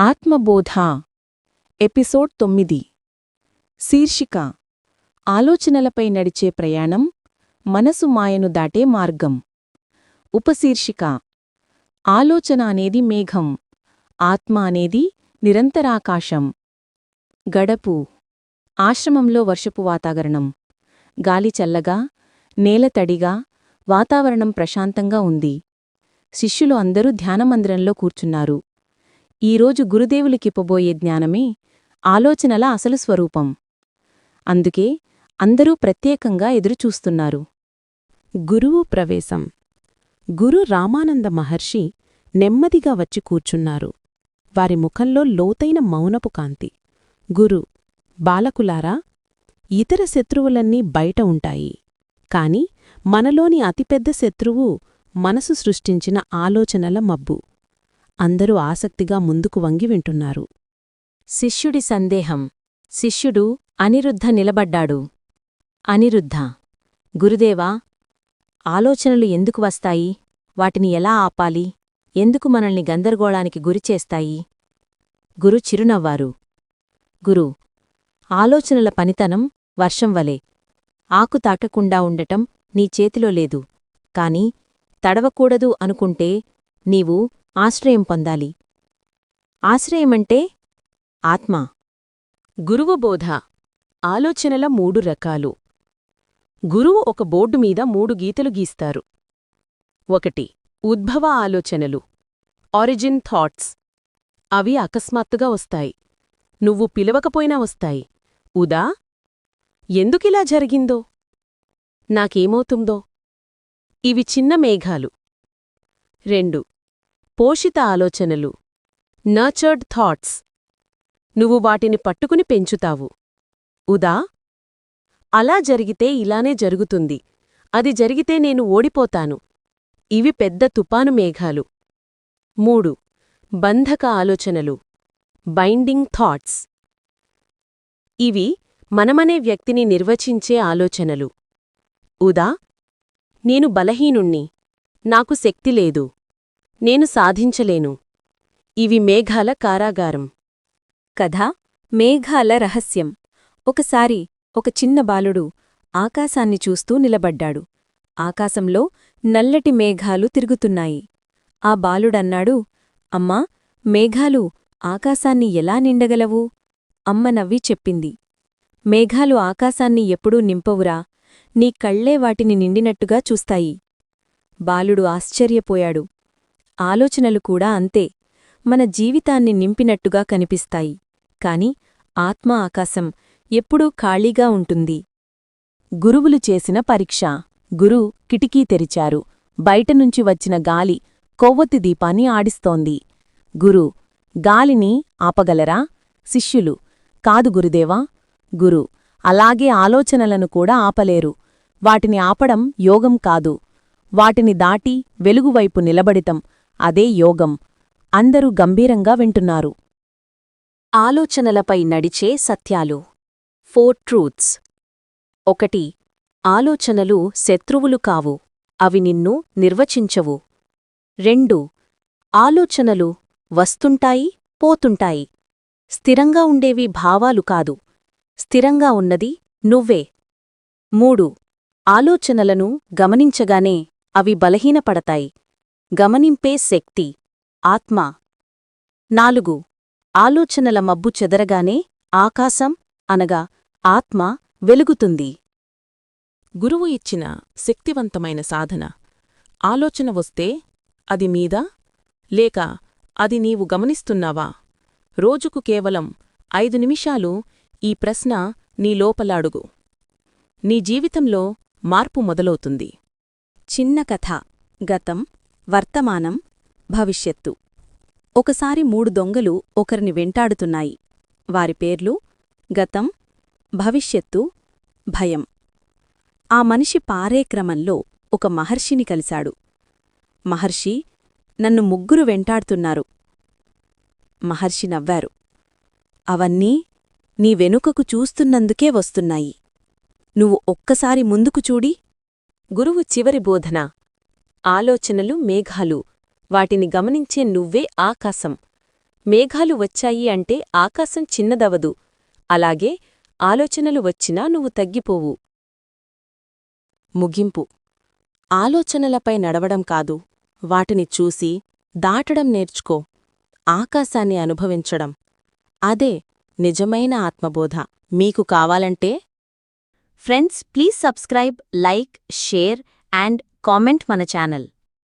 ఆత్మబోధ episode తొమ్మిది. శీర్షిక ఆలోచనలపై నడిచే ప్రయాణం మనసు మాయను దాటే మార్గం. ఉపశీర్షిక ఆలోచన అనేది మేఘం ఆత్మ అనేది నిరంతరాకాశం గడపు ఆశ్రమంలో వర్షపు వాతావరణం. గాలి చల్లగా నేల తడిగా వాతావరణం ప్రశాంతంగా ఉంది. శిష్యులు అందరూ ధ్యానమందిరంలో కూర్చున్నారు. ఈరోజు గురుదేవులికిప్పబోయే జ్ఞానమే ఆలోచనల అసలు స్వరూపం. అందుకే అందరూ ప్రత్యేకంగా ఎదురుచూస్తున్నారు. గురువు ప్రవేశం. గురు రామానంద మహర్షి నెమ్మదిగా వచ్చి కూర్చున్నారు. వారి ముఖంలో లోతైన మౌనపు కాంతి. గురు బాలకులారా ఇతర శత్రువులన్నీ బయట ఉంటాయి. కాని మనలోని అతిపెద్ద శత్రువు మనసు సృష్టించిన ఆలోచనల మబ్బు. అందరూ ఆసక్తిగా ముందుకు వంగి వింటున్నారు. శిష్యుడి సందేహం. శిష్యుడు అనిరుద్ధ నిలబడ్డాడు. అనిరుద్ధ! గురుదేవా! ఆలోచనలు ఎందుకు వస్తాయి? వాటిని ఎలా ఆపాలి? ఎందుకు మనల్ని గందరగోళానికి గురిచేస్తాయి గురు చిరునవ్వారు. గురు! ఆలోచనల పనితనం వర్షం వలె. ఆకు తాకకుండా ఉండటం నీ చేతిలో లేదు. కాని తడవకూడదు అనుకుంటే నీవు ఆశ్రయం పొందాలి. ఆశ్రయమంటే ఆత్మ. గురువు బోధ. ఆలోచనల మూడు రకాలు. గురువు ఒక బోర్డు మీద మూడు గీతలు గీస్తారు. ఒకటి ఉద్భవ ఆలోచనలు. Origin thoughts. అవి అకస్మాత్తుగా వస్తాయి. నువ్వు పిలవకపోయినా వస్తాయి. ఉదా? ఎందుకిలా జరిగిందో? నాకేమవుతుందో? ఇవి చిన్న మేఘాలు. రెండు పోషిత ఆలోచనలు. నర్చర్డ్ థాట్స్ నువ్వు వాటిని పట్టుకుని పెంచుతావు. ఉదా? అలా జరిగితే ఇలానే జరుగుతుంది. అది జరిగితే నేను ఓడిపోతాను. ఇవి పెద్ద తుపాను మేఘాలు. మూడు. బంధక ఆలోచనలు. బైండింగ్ థాట్స్ ఇవి మనమనే వ్యక్తిని నిర్వచించే ఆలోచనలు. ఉదా? నేను బలహీనుణ్ణి. నాకు శక్తి లేదు. నేను సాధించలేను. ఇవి మేఘాల కారాగారం. కథ మేఘాల రహస్యం. ఒకసారి ఒక చిన్న బాలుడు ఆకాశాన్ని చూస్తూ నిలబడ్డాడు. ఆకాశంలో నల్లటి మేఘాలు తిరుగుతున్నాయి. ఆ బాలుడన్నాడు అమ్మా మేఘాలు ఆకాశాన్ని ఎలా నిండగలవు? అమ్మ నవ్వి చెప్పింది. మేఘాలు ఆకాశాన్ని ఎప్పుడూ నింపవురా. నీ కళ్ళే వాటిని నిండినట్టుగా చూస్తాయి. బాలుడు ఆశ్చర్యపోయాడు. ఆలోచనలు కూడా అంతే. మన జీవితాన్ని నింపినట్టుగా కనిపిస్తాయి. కాని ఆత్మ ఆకాశం ఎప్పుడూ ఖాళీగా ఉంటుంది. గురువులు చేసిన పరీక్ష. గురు కిటికీ తెరిచారు. బయటనుంచి వచ్చిన గాలి కొవ్వొత్తి దీపాన్ని ఆడిస్తోంది. గురు గాలిని ఆపగలరా? శిష్యులు కాదు గురుదేవా? గురు అలాగే ఆలోచనలను కూడా ఆపలేరు. వాటిని ఆపడం యోగం కాదు. వాటిని దాటి వెలుగువైపు నిలబడితం. అదే యోగం. అందరూ గంభీరంగా వింటున్నారు. ఆలోచనలపై నడిచే సత్యాలు. Four truths. ఒకటి ఆలోచనలు శత్రువులు కావు. అవి నిన్ను నిర్వచించవు. రెండు ఆలోచనలు వస్తుంటాయి పోతుంటాయి. స్థిరంగా ఉండేవి భావాలు కాదు. స్థిరంగా ఉన్నది నువ్వే. మూడు ఆలోచనలను గమనించగానే అవి బలహీనపడతాయి. గమనింపే శక్తి. ఆత్మ. నాలుగు. ఆలోచనల మబ్బు చెదరగానే ఆకాశం అనగా ఆత్మ వెలుగుతుంది. గురువు ఇచ్చిన శక్తివంతమైన సాధన. ఆలోచన వస్తే అది మీద లేక అది నీవు గమనిస్తున్నావా? రోజుకు కేవలం ఐదు నిమిషాలు ఈ ప్రశ్న నీ లోపలాడుగు. నీ జీవితంలో మార్పు మొదలవుతుంది. చిన్న కథ. గతం వర్తమానం భవిష్యత్తు. ఒకసారి మూడు దొంగలు ఒకరిని వెంటాడుతున్నాయి. వారి పేర్లు గతం భవిష్యత్తు భయం. ఆ మనిషి పారే క్రమంలో ఒక మహర్షిని కలిశాడు. మహర్షి నన్ను ముగ్గురు వెంటాడుతున్నారు. మహర్షి నవ్వారు. అవన్నీ నీ వెనుకకు చూస్తున్నందుకే వస్తున్నాయి. నువ్వు ఒక్కసారి ముందుకు చూడి. గురువు చివరి బోధన. ఆలోచనలు మేఘాలు. వాటిని గమనించే నువ్వే ఆకాశం. మేఘాలు వచ్చాయి అంటే ఆకాశం చిన్నదవదు. అలాగే ఆలోచనలు వచ్చినా నువ్వు తగ్గిపోవు. ముగింపు. ఆలోచనలపై నడవడం కాదు. వాటిని చూసి దాటడం నేర్చుకో. ఆకాశాన్ని అనుభవించడం. అదే నిజమైన ఆత్మబోధ. మీకు కావాలంటే friends please subscribe like share and comment మన ఛానల్.